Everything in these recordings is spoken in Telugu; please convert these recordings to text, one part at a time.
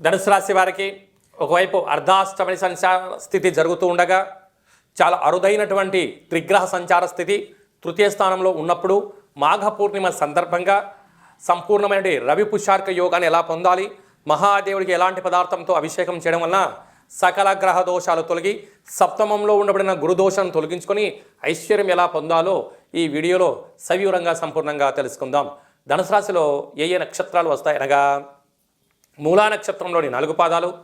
ధనుసు రాశి వారికి ఒకవైపు అర్ధాష్టమి సంచార స్థితి జరుగుతూ ఉండగా చాలా అరుదైనటువంటి త్రిగ్రహ సంచార స్థితి తృతీయ స్థానంలో ఉన్నప్పుడు మాఘ పూర్ణిమ సందర్భంగా సంపూర్ణమైన రవి పుషార్క యోగాన్ని ఎలా పొందాలి మహాదేవుడికి ఎలాంటి పదార్థంతో అభిషేకం చేయడం వలన సకల గ్రహ దోషాలు తొలగి సప్తమంలో ఉండబడిన గురుదోషాన్ని తొలగించుకొని ఐశ్వర్యం ఎలా పొందాలో ఈ వీడియోలో సవివరంగా సంపూర్ణంగా తెలుసుకుందాం. ధనుసు రాశిలో ఏ ఏ నక్షత్రాలు వస్తాయి అనగా మూలా నక్షత్రంలోని నాలుగు పాదాలు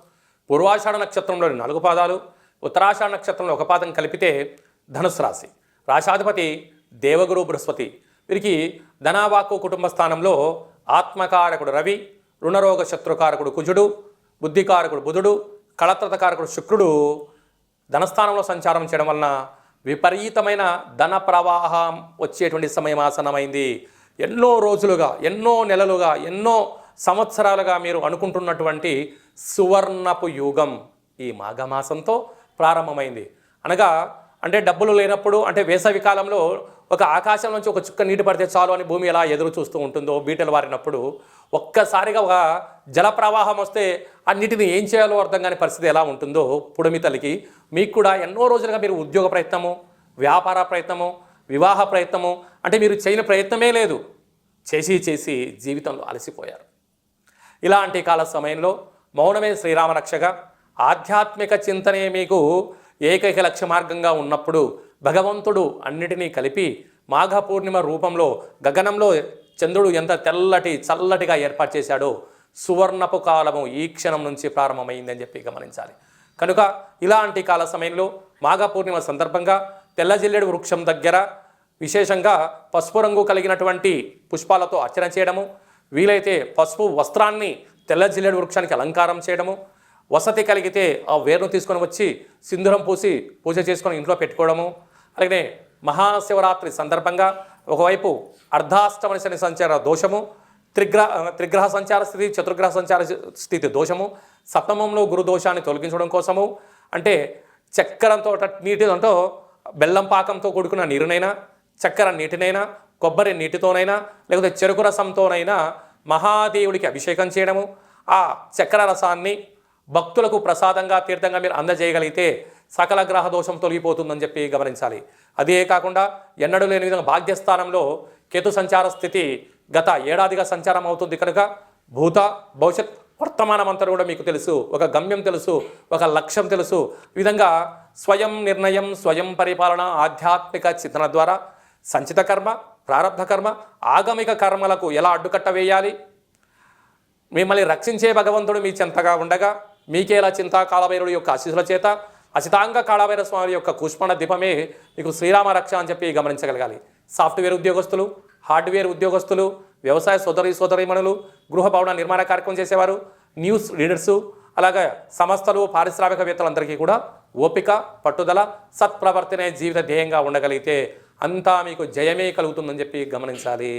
పూర్వాషాఢ నక్షత్రంలోని నాలుగు పాదాలు ఉత్తరాషాఢ నక్షత్రంలో ఒక పాదం కలిపితే ధనుసు రాశి. రాశాధిపతి దేవగురు బృహస్పతి. వీరికి ధనావాకు కుటుంబ స్థానంలో ఆత్మకారకుడు రవి రుణరోగ శత్రుకారకుడు కుజుడు బుద్ధికారకుడు బుధుడు కళత్రతకారకుడు శుక్రుడు ధనస్థానంలో సంచారం చేయడం వలన విపరీతమైన ధన ప్రవాహం వచ్చేటువంటి సమయం ఆసనమైంది ఎన్నో రోజులుగా ఎన్నో నెలలుగా ఎన్నో సంవత్సరాలుగా మీరు అనుకుంటున్నటువంటి సువర్ణపు యుగం ఈ మాఘమాసంతో ప్రారంభమైంది. అనగా అంటే డబ్బులు లేనప్పుడు అంటే వేసవి కాలంలో ఒక ఆకాశం నుంచి ఒక చుక్క నీటి పడితే చాలు అని భూమి ఎలా ఎదురు చూస్తూ ఉంటుందో బీటలు వారినప్పుడు ఒక్కసారిగా ఒక జల ప్రవాహం వస్తే ఆ నీటిని ఏం చేయాలో అర్థం కాని పరిస్థితి ఎలా ఉంటుందో పుడమి తల్లికి మీకు కూడా ఎన్నో రోజులుగా మీరు ఉద్యోగ ప్రయత్నము వ్యాపార ప్రయత్నము వివాహ ప్రయత్నము అంటే మీరు చేయని ప్రయత్నమే లేదు. చేసి చేసి జీవితంలో అలసిపోయారు. ఇలాంటి కాల సమయంలో మౌనమే శ్రీరామరక్షగా. ఆధ్యాత్మిక చింతనే మీకు ఏకైక లక్ష్య మార్గంగా ఉన్నప్పుడు భగవంతుడు అన్నిటినీ కలిపి మాఘ పూర్ణిమ రూపంలో గగనంలో చంద్రుడు ఎంత తెల్లటి చల్లటిగా ఏర్పాటు చేశాడో సువర్ణపు కాలము ఈ క్షణం నుంచి ప్రారంభమైందని చెప్పి గమనించాలి. కనుక ఇలాంటి కాల సమయంలో మాఘ పూర్ణిమ సందర్భంగా తెల్లజిల్లెడు వృక్షం దగ్గర విశేషంగా పసుపు రంగు కలిగినటువంటి పుష్పాలతో అర్చన చేయడము వీలైతే పసుపు వస్త్రాన్ని తెల్ల జిల్లెడు వృక్షానికి అలంకారం చేయడము వసతి కలిగితే ఆ వేరును తీసుకొని వచ్చి సింధూరం పూసి పూజ చేసుకొని ఇంట్లో పెట్టుకోవడము అలాగే మహాశివరాత్రి సందర్భంగా ఒకవైపు అర్ధాష్టమని శని సంచార దోషము త్రిగ్రహ త్రిగ్రహ సంచార స్థితి చతుర్గ్రహ సంచార స్థితి దోషము సప్తమంలో గురు దోషాన్ని తొలగించడం కోసము అంటే చక్కెరంతో నీటితో బెల్లం పాకంతో కూడుకున్న నీరునైనా చక్కెర నీటినైనా కొబ్బరి నీటితోనైనా లేకపోతే చెరుకు రసంతోనైనా మహాదేవుడికి అభిషేకం చేయడము ఆ చక్ర రసాన్ని భక్తులకు ప్రసాదంగా తీర్థంగా మీరు అందజేయగలిగితే సకల గ్రహ దోషం తొలగిపోతుందని చెప్పి గమనించాలి. అదే కాకుండా ఎన్నడూ లేని విధంగా భాగ్యస్థానంలో కేతు సంచార స్థితి గత ఏడాదిగా సంచారం అవుతుంది కనుక భూత భవిష్యత్ వర్తమానం అంతా కూడా మీకు తెలుసు ఒక గమ్యం తెలుసు ఒక లక్ష్యం తెలుసు. ఈ విధంగా స్వయం నిర్ణయం స్వయం పరిపాలన ఆధ్యాత్మిక చింతన ద్వారా సంచిత కర్మ ప్రారంభ కర్మ ఆగమిక కర్మలకు ఎలా అడ్డుకట్ట వేయాలి మిమ్మల్ని రక్షించే భగవంతుడు మీ చెంతగా ఉండగా మీకేలా చింతా కాళభైరుడు యొక్క ఆశీస్సుల చేత అచితాంగ కాళభైర స్వామి యొక్క కుష్మణ దీపమే మీకు శ్రీరామ రక్ష అని చెప్పి గమనించగలగాలి. సాఫ్ట్వేర్ ఉద్యోగస్తులు హార్డ్వేర్ ఉద్యోగస్తులు వ్యవసాయ సోదరి సోదరీమణులు గృహ భవన నిర్మాణ కార్యక్రమం చేసేవారు న్యూస్ రీడర్సు అలాగే సంస్థలు పారిశ్రామికవేత్తలందరికీ కూడా ఓపిక పట్టుదల సత్ప్రవర్తనే జీవిత ధ్యేయంగా ఉండగలిగితే అంతా మీకు జయమే కలుగుతుందని చెప్పి గమనించాలి.